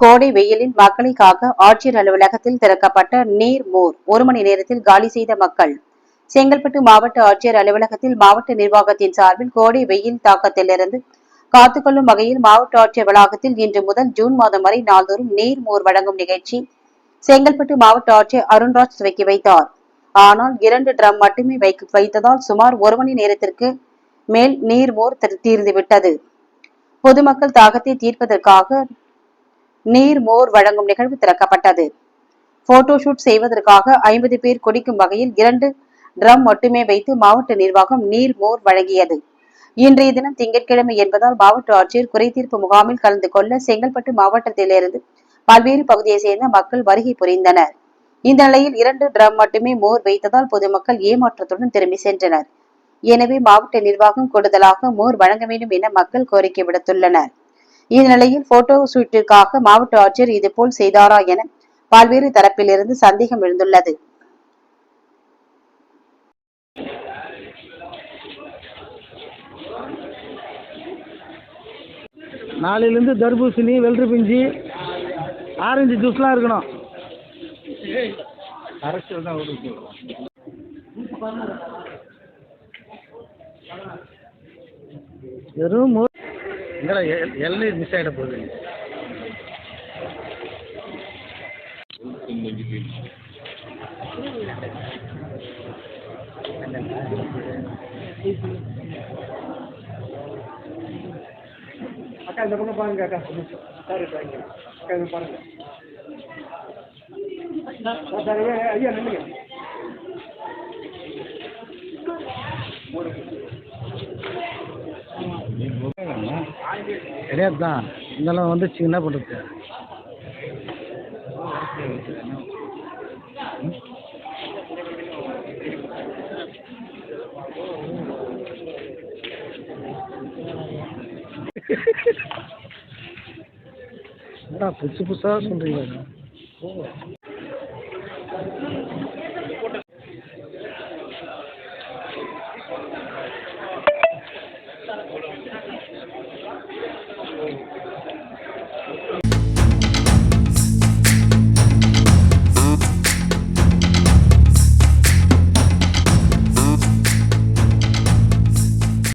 கோடை வெயிலில் மக்களை காக்க ஆட்சியர் அலுவலகத்தில் திறக்கப்பட்ட நீர் மோர் ஒரு மணி நேரத்தில் காலி செய்த மக்கள். செங்கல்பட்டு மாவட்ட ஆட்சியர் அலுவலகத்தில் மாவட்ட நிர்வாகத்தின் சார்பில் கோடை வெயில் தாக்கத்திலிருந்து காத்துக்கொள்ளும் வகையில் மாவட்ட ஆட்சியர் வளாகத்தில் இன்று முதல் ஜூன் மாதம் வரை நாள்தோறும் நீர் மோர் வழங்கும் நிகழ்ச்சி செங்கல்பட்டு மாவட்ட ஆட்சியர் அருண்ராஜ் துவக்கி வைத்தார். ஆனால் இரண்டு ட்ரம் மட்டுமே வைக்க வைத்ததால் சுமார் ஒரு மணி நேரத்திற்கு மேல் நீர் மோர் தீர்ந்துவிட்டது. பொதுமக்கள் தாகத்தை தீர்ப்பதற்காக நீர் மோர் வழங்கும் நிகழ்வு திறக்கப்பட்டது. போட்டோ ஷூட் செய்வதற்காக ஐம்பது பேர் குடிக்கும் வகையில் இரண்டு ட்ரம் மட்டுமே வைத்து மாவட்ட நிர்வாகம் நீர் மோர் வழங்கியது. இன்றைய தினம் திங்கட்கிழமை என்பதால் மாவட்ட ஆட்சியர் குறைதீர்ப்பு முகாமில் கலந்து கொள்ள செங்கல்பட்டு மாவட்டத்திலிருந்து பல்வேறு பகுதியை சேர்ந்த மக்கள் வருகை புரிந்தனர். இந்த நிலையில் இரண்டு ட்ரம் மட்டுமே மோர் வைத்ததால் பொதுமக்கள் ஏமாற்றத்துடன் திரும்பி சென்றனர். எனவே மாவட்ட நிர்வாகம் கூடுதலாக மோர் வழங்க வேண்டும் என மக்கள் கோரிக்கை விடுத்துள்ளனர். இந்நிலையில் போட்டோ ஷூட்டிற்காக மாவட்ட ஆட்சியர் இதுபோல் செய்தாரா என பல்வேறு தரப்பிலிருந்து சந்தேகம் எழுந்துள்ளது. நாளையிலேருந்து தர்பூசணி வெள்ளரி பிஞ்சி ஆரஞ்சு ஜூஸ்லாம் இருக்கணும். அரசியல் தான் வெறும் மோ- எங்கடா எல்- இளநீர் மிஸ் ஆகிட போகுது. அக்கா இந்த பக்கம் பாருங்க அக்கா. சாரி பாருங்க. அக்கா இது பாருங்க. ஐயா நில்லுங்க. கிடையாது தான். இருந்தாலும் வந்துச்சு என்ன பண்ணுறது என்னடா புதுசு புதுசாக சொல்கிறீங்க